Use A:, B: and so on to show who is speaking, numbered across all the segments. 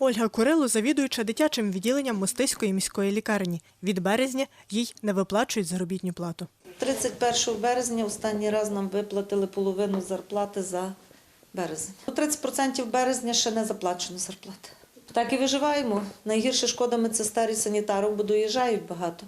A: Ольга Курило, завідуюча дитячим відділенням Мостиської міської лікарні. Від березня їй не виплачують заробітну плату.
B: 31 березня останній раз нам виплатили половину зарплати за березень. Ну, 30% березня ще не заплачено зарплати. Так і виживаємо. Найгірше шкода медсестер і санітарок, бо доїжджають багато.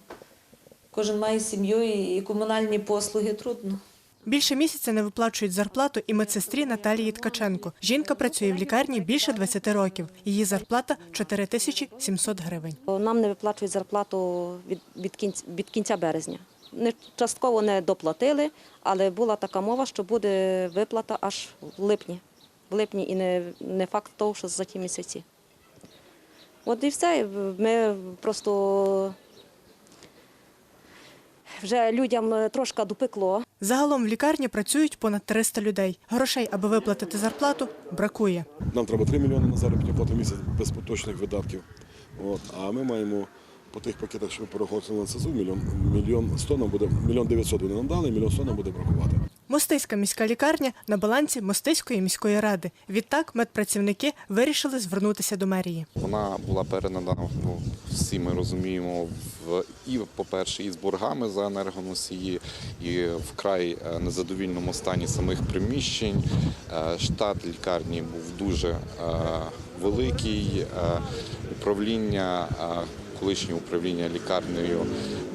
B: Кожен має сім'ю і комунальні послуги трудно.
A: Більше місяця не виплачують зарплату і медсестрі Наталії Ткаченко. Жінка працює в лікарні більше 20 років. Її зарплата 4 тисячі 700 гривень.
C: Нам не виплачують зарплату від, від, кінця, від кінця березня. Не, частково не доплатили, але була така мова, що буде виплата аж в липні. В липні і не, не факт того, що за ті місяці. От і все. Ми просто вже людям трошки допекло.
A: Загалом в лікарні працюють понад 300 людей. Грошей, аби виплатити зарплату, бракує.
D: Нам треба 3 мільйони на заробітну плату місяць без поточних видатків. От. А ми маємо по тих пакетах, що ми на СЗУ, мільйон, мільйон 100 нам буде, мільйон 900 вони нам дали, мільйон 100 нам буде бракувати.
A: Мостиська міська лікарня на балансі Мостиської міської ради. Відтак медпрацівники вирішили звернутися до мерії.
E: Вона була передана, ну, всі ми розуміємо, в і, по-перше, із боргами за енергоносії, і вкрай е, незадовільному стані самих приміщень. Е, Штат лікарні був дуже е, великий. Управління, колишнє управління лікарнею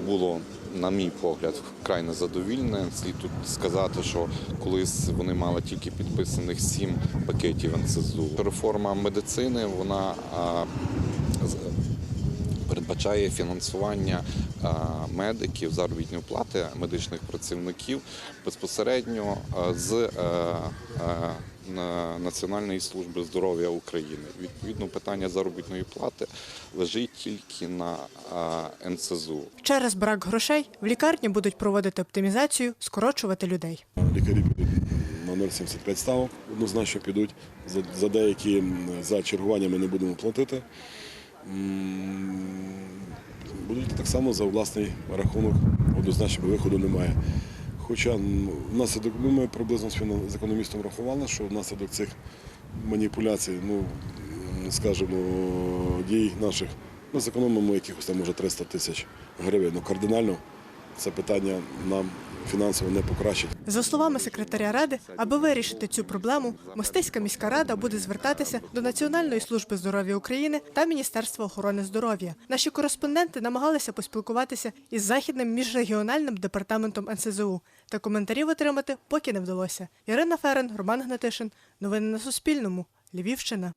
E: було. На мій погляд, вкрай незадовільне. Слід тут сказати, що колись вони мали тільки підписаних сім пакетів НСЗУ. Реформа медицини вона передбачає фінансування медиків, заробітної плати медичних працівників безпосередньо з е, е, Національної служби здоров'я України. Відповідно, питання заробітної плати лежить тільки на НСЗУ.
A: Через брак грошей в лікарні будуть проводити оптимізацію, скорочувати людей.
D: Лікарі підуть на 0,75 ставок, однозначно підуть. За, за деякі за чергування ми не будемо платити. Будуть так само за власний рахунок, однозначно виходу немає. Хоча внаслідок, ну, ми приблизно з економістом рахували, що внаслідок цих маніпуляцій, ну, скажімо, дій наших, ми зекономимо якихось там може 300 тисяч гривень. Ну, кардинально це питання нам фінансово не покращить.
A: За словами секретаря ради, аби вирішити цю проблему, Мостиська міська рада буде звертатися до Національної служби здоров'я України та Міністерства охорони здоров'я. Наші кореспонденти намагалися поспілкуватися із західним міжрегіональним департаментом НСЗУ. Та коментарів отримати поки не вдалося. Ірина Ферен, Роман Гнатишин. Новини на Суспільному. Львівщина.